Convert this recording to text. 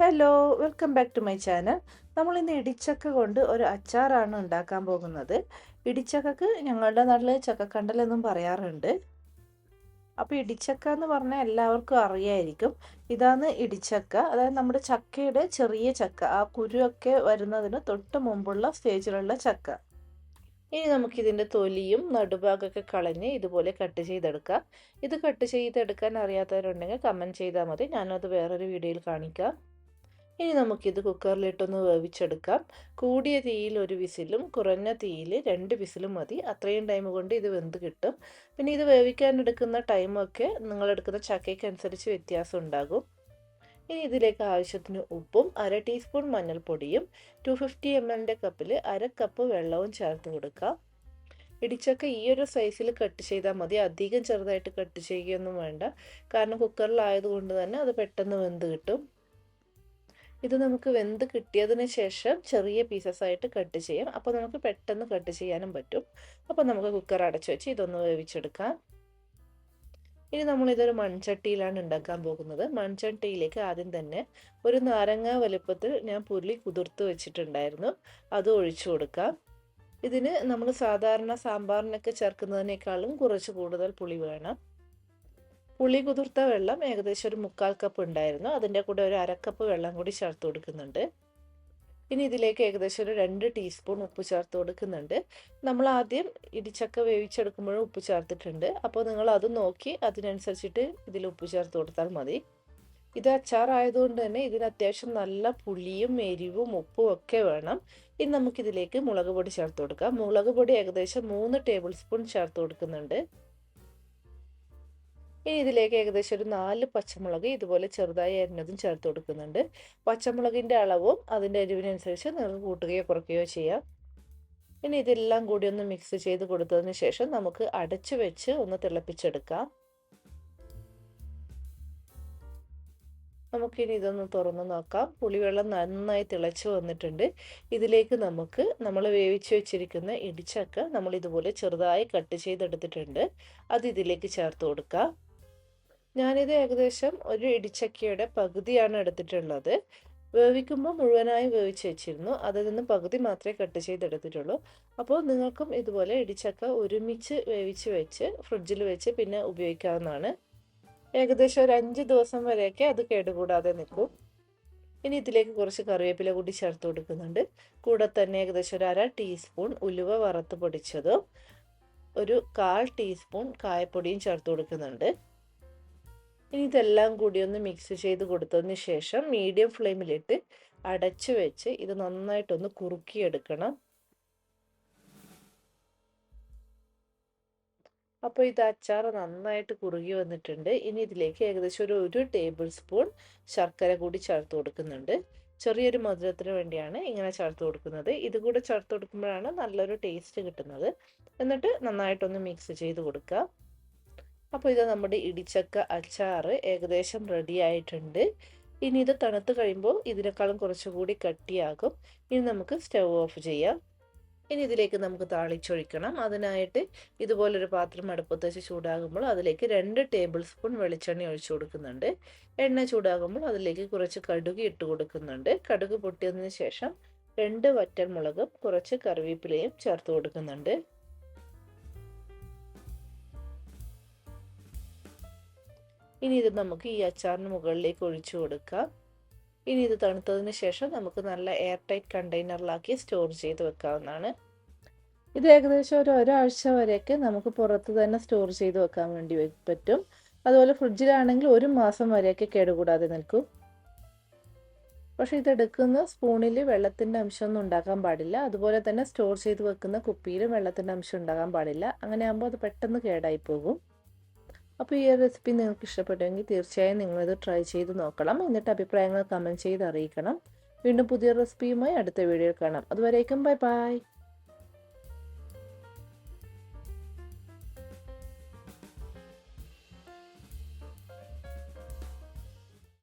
Hello welcome back to my channel നമ്മൾ ഇന്ന് ഇടിച്ചക്ക കൊണ്ട് ഒരു അച്ചാറാണ് ഉണ്ടാക്കാൻ പോകുന്നത്. ഇടിച്ചക്കക്ക് ഞങ്ങളുടെ നാട്ടിൽ ചക്കക്കണ്ടൽ എന്നും പറയാറുണ്ട്. അപ്പോൾ ഇടിച്ചക്ക എന്ന് പറഞ്ഞാൽ എല്ലാവർക്കും അറിയായിരിക്കും. ഇതാണ് ഇടിച്ചക്ക. അതായത് നമ്മുടെ ചക്കയുടെ ചെറിയ ചക്ക. ആ കുരുവൊക്കെ വരുന്നതിന് തൊട്ട് മുമ്പുള്ള സ്റ്റേജിലുള്ള ചക്ക. ഇനി നമുക്കിതിന്റെ തൊലിയും നടുഭാഗമൊക്കെ കളഞ്ഞ് ഇതുപോലെ കട്ട് ചെയ്തെടുക്കാം. ഇത് കട്ട് ചെയ്തെടുക്കാൻ അറിയാത്തവരുണ്ടെങ്കിൽ കമന്റ് ചെയ്താൽ മതി. ഞാനത് വേറൊരു വീഡിയോയിൽ കാണിക്കാം. ഇനി നമുക്കിത് കുക്കറിലിട്ടൊന്ന് വേവിച്ചെടുക്കാം. കൂടിയ തീയിൽ ഒരു വിസിലും കുറഞ്ഞ തീയിൽ രണ്ട് വിസിലും മതി. അത്രയും ടൈം കൊണ്ട് ഇത് വെന്ത് കിട്ടും. പിന്നെ ഇത് വേവിക്കാൻ എടുക്കുന്ന ടൈമൊക്കെ നിങ്ങളെടുക്കുന്ന ചക്കയ്ക്കനുസരിച്ച് വ്യത്യാസം ഉണ്ടാകും. ഇനി ഇതിലേക്ക് ആവശ്യത്തിന് ഉപ്പും അര ടീസ്പൂൺ മഞ്ഞൾപ്പൊടിയും ടു ഫിഫ്റ്റി എം എല്ലിന്റെ കപ്പിൽ അര കപ്പ് വെള്ളവും ചേർത്ത് കൊടുക്കാം. ഇടിച്ചക്ക ഈ ഒരു സൈസിൽ കട്ട് ചെയ്താൽ മതി. അധികം ചെറുതായിട്ട് കട്ട് ചെയ്യുകയൊന്നും വേണ്ട. കാരണം കുക്കറിലായതുകൊണ്ട് തന്നെ അത് പെട്ടെന്ന് വെന്ത് കിട്ടും. ഇത് നമുക്ക് വെന്ത് കിട്ടിയതിന് ശേഷം ചെറിയ പീസസ് ആയിട്ട് കട്ട് ചെയ്യാം. അപ്പോൾ നമുക്ക് പെട്ടെന്ന് കട്ട് ചെയ്യാനും പറ്റും. അപ്പോൾ നമുക്ക് കുക്കർ അടച്ചു വെച്ച് ഇതൊന്ന് വേവിച്ചെടുക്കാം. ഇനി നമ്മൾ ഇതൊരു മൺചട്ടിയിലാണ് ഉണ്ടാക്കാൻ പോകുന്നത്. മൺചട്ടിയിലേക്ക് ആദ്യം തന്നെ ഒരു നാരങ്ങ വലുപ്പത്തിൽ ഞാൻ പുല്ലി കുതിർത്ത് വെച്ചിട്ടുണ്ടായിരുന്നു. അത് ഒഴിച്ചു കൊടുക്കാം. ഇതിന് നമ്മൾ സാധാരണ സാമ്പാറിനൊക്കെ ചേർക്കുന്നതിനേക്കാളും കുറച്ച് കൂടുതൽ പുളി വേണം. പുളി കുതിർത്ത വെള്ളം ഏകദേശം ഒരു മുക്കാൽ കപ്പ് ഉണ്ടായിരുന്നു. അതിന്റെ കൂടെ ഒരു അരക്കപ്പ് വെള്ളം കൂടി ചേർത്ത് കൊടുക്കുന്നുണ്ട്. ഇനി ഇതിലേക്ക് ഏകദേശം ഒരു രണ്ട് ടീസ്പൂൺ ഉപ്പ് ചേർത്ത് കൊടുക്കുന്നുണ്ട്. നമ്മൾ ആദ്യം ഇടിച്ചക്ക വേവിച്ചെടുക്കുമ്പോഴും ഉപ്പ് ചേർത്തിട്ടുണ്ട്. അപ്പോൾ നിങ്ങൾ അത് നോക്കി അതിനനുസരിച്ചിട്ട് ഇതിൽ ഉപ്പ് ചേർത്ത് കൊടുത്താൽ മതി. ഇത് അച്ചാറായതുകൊണ്ട് തന്നെ ഇതിന് അത്യാവശ്യം നല്ല പുളിയും എരിവും ഉപ്പും ഒക്കെ വേണം. ഇനി നമുക്കിതിലേക്ക് മുളക് പൊടി ചേർത്ത് കൊടുക്കാം. മുളക് പൊടി ഏകദേശം മൂന്ന് ടേബിൾ സ്പൂൺ ചേർത്ത് കൊടുക്കുന്നുണ്ട്. ഇനി ഇതിലേക്ക് ഏകദേശം ഒരു നാല് പച്ചമുളക് ഇതുപോലെ ചെറുതായി അരിഞ്ഞതും ചേർത്ത് കൊടുക്കുന്നുണ്ട്. പച്ചമുളകിന്റെ അളവും അതിന്റെ എരിവിനനുസരിച്ച് നിങ്ങൾക്ക് കൂട്ടുകയോ കുറയ്ക്കുകയോ ചെയ്യാം. ഇനി ഇതെല്ലാം കൂടി ഒന്ന് മിക്സ് ചെയ്ത് കൊടുത്തതിന് ശേഷം നമുക്ക് അടച്ചു വെച്ച് ഒന്ന് തിളപ്പിച്ചെടുക്കാം. നമുക്കിനി ഇതൊന്ന് തുറന്ന് നോക്കാം. പുളിവെള്ളം നന്നായി തിളച്ച് വന്നിട്ടുണ്ട്. ഇതിലേക്ക് നമുക്ക് നമ്മൾ വേവിച്ച് വെച്ചിരിക്കുന്ന ഇടിച്ചക്ക നമ്മൾ ഇതുപോലെ ചെറുതായി കട്ട് ചെയ്തെടുത്തിട്ടുണ്ട്. അത് ഇതിലേക്ക് ചേർത്ത് കൊടുക്കാം. ഞാനിത് ഏകദേശം ഒരു ഇടിച്ചക്കയുടെ പകുതിയാണ് എടുത്തിട്ടുള്ളത്. വേവിക്കുമ്പോൾ മുഴുവനായി വേവിച്ച് വെച്ചിരുന്നു. അതിൽ നിന്ന് പകുതി മാത്രമേ കട്ട് ചെയ്തെടുത്തിട്ടുള്ളൂ. അപ്പോൾ നിങ്ങൾക്കും ഇതുപോലെ ഇടിച്ചക്ക ഒരുമിച്ച് വേവിച്ച് വെച്ച് ഫ്രിഡ്ജിൽ വെച്ച് പിന്നെ ഉപയോഗിക്കാവുന്നതാണ്. ഏകദേശം ഒരു അഞ്ച് ദിവസം വരെയൊക്കെ അത് കേടുകൂടാതെ നിൽക്കും. ഇനി ഇതിലേക്ക് കുറച്ച് കറിവേപ്പില കൂടി ചേർത്ത് കൊടുക്കുന്നുണ്ട്. കൂടെ തന്നെ ഏകദേശം ഒരു അര ടീസ്പൂൺ ഉലുവ വറുത്ത് പൊടിച്ചതും ഒരു കാൽ ടീസ്പൂൺ കായപ്പൊടിയും ചേർത്ത് കൊടുക്കുന്നുണ്ട്. ഇനി ഇതെല്ലാം കൂടി ഒന്ന് മിക്സ് ചെയ്ത് കൊടുത്തതിന് ശേഷം മീഡിയം ഫ്ലെയിമിലിട്ട് അടച്ചു വെച്ച് ഇത് നന്നായിട്ടൊന്ന് കുറുക്കിയെടുക്കണം. അപ്പോൾ ഇത് അച്ചാർ നന്നായിട്ട് കുറുകി വന്നിട്ടുണ്ട്. ഇനി ഇതിലേക്ക് ഏകദേശം ഒരു ഒരു ടേബിൾ സ്പൂൺ ശർക്കര കൂടി ചേർത്ത് കൊടുക്കുന്നുണ്ട്. ചെറിയൊരു മധുരത്തിന് വേണ്ടിയാണ് ഇങ്ങനെ ചേർത്ത് കൊടുക്കുന്നത്. ഇത് കൂടെ ചേർത്ത് കൊടുക്കുമ്പോഴാണ് നല്ലൊരു ടേസ്റ്റ് കിട്ടുന്നത്. എന്നിട്ട് നന്നായിട്ടൊന്ന് മിക്സ് ചെയ്ത് കൊടുക്കുക. അപ്പോൾ ഇത് നമ്മുടെ ഇടിച്ചക്ക അച്ചാർ ഏകദേശം റെഡി ആയിട്ടുണ്ട്. ഇനി ഇത് തണുത്ത് കഴിയുമ്പോൾ ഇതിനേക്കാളും കുറച്ചുകൂടി കട്ടിയാകും. ഇനി നമുക്ക് സ്റ്റവ് ഓഫ് ചെയ്യാം. ഇനി ഇതിലേക്ക് നമുക്ക് താളിച്ചൊഴിക്കണം. അതിനായിട്ട് ഇതുപോലൊരു പാത്രം അടുപ്പത്ത് വെച്ച് ചൂടാകുമ്പോൾ അതിലേക്ക് രണ്ട് ടേബിൾ സ്പൂൺ വെളിച്ചെണ്ണ ഒഴിച്ചു കൊടുക്കുന്നുണ്ട്. എണ്ണ ചൂടാകുമ്പോൾ അതിലേക്ക് കുറച്ച് കടുക് ഇട്ട് കൊടുക്കുന്നുണ്ട്. കടുക് പൊട്ടിയതിന് ശേഷം രണ്ട് വറ്റൽ മുളകും കുറച്ച് കറിവേപ്പിലയും ചേർത്ത് കൊടുക്കുന്നുണ്ട്. ഇനി ഇത് നമുക്ക് ഈ അച്ചാറിന് മുകളിലേക്ക് ഒഴിച്ചു കൊടുക്കാം. ഇനി ഇത് തണുത്തതിന് ശേഷം നമുക്ക് നല്ല എയർ ടൈറ്റ് കണ്ടെയ്നറിലാക്കി സ്റ്റോർ ചെയ്ത് വെക്കാവുന്നതാണ്. ഇത് ഏകദേശം ഒരു ഒരാഴ്ച വരെയൊക്കെ നമുക്ക് പുറത്ത് തന്നെ സ്റ്റോർ ചെയ്ത് വെക്കാൻ വേണ്ടി പറ്റും. അതുപോലെ ഫ്രിഡ്ജിലാണെങ്കിൽ ഒരു മാസം വരെയൊക്കെ കേടുകൂടാതെ നിൽക്കും. പക്ഷേ ഇതെടുക്കുന്ന സ്പൂണിൽ വെള്ളത്തിന്റെ അംശമൊന്നും ഉണ്ടാക്കാൻ പാടില്ല. അതുപോലെ തന്നെ സ്റ്റോർ ചെയ്ത് വെക്കുന്ന കുപ്പിയിലും വെള്ളത്തിന്റെ അംശം ഉണ്ടാകാൻ പാടില്ല. അങ്ങനെ ആകുമ്പോൾ അത് പെട്ടെന്ന് കേടായി പോകും. അപ്പോൾ ഈ റെസിപ്പി നിങ്ങൾക്ക് ഇഷ്ടപ്പെട്ടെങ്കിൽ തീർച്ചയായും നിങ്ങളിത് ട്രൈ ചെയ്ത് നോക്കണം. എന്നിട്ട് അഭിപ്രായങ്ങൾ കമന്റ് ചെയ്ത് അറിയിക്കണം. വീണ്ടും പുതിയ റെസിപ്പിയുമായി അടുത്ത വീഡിയോയിൽ കാണാം. അതുവരേക്കും ബൈ ബൈ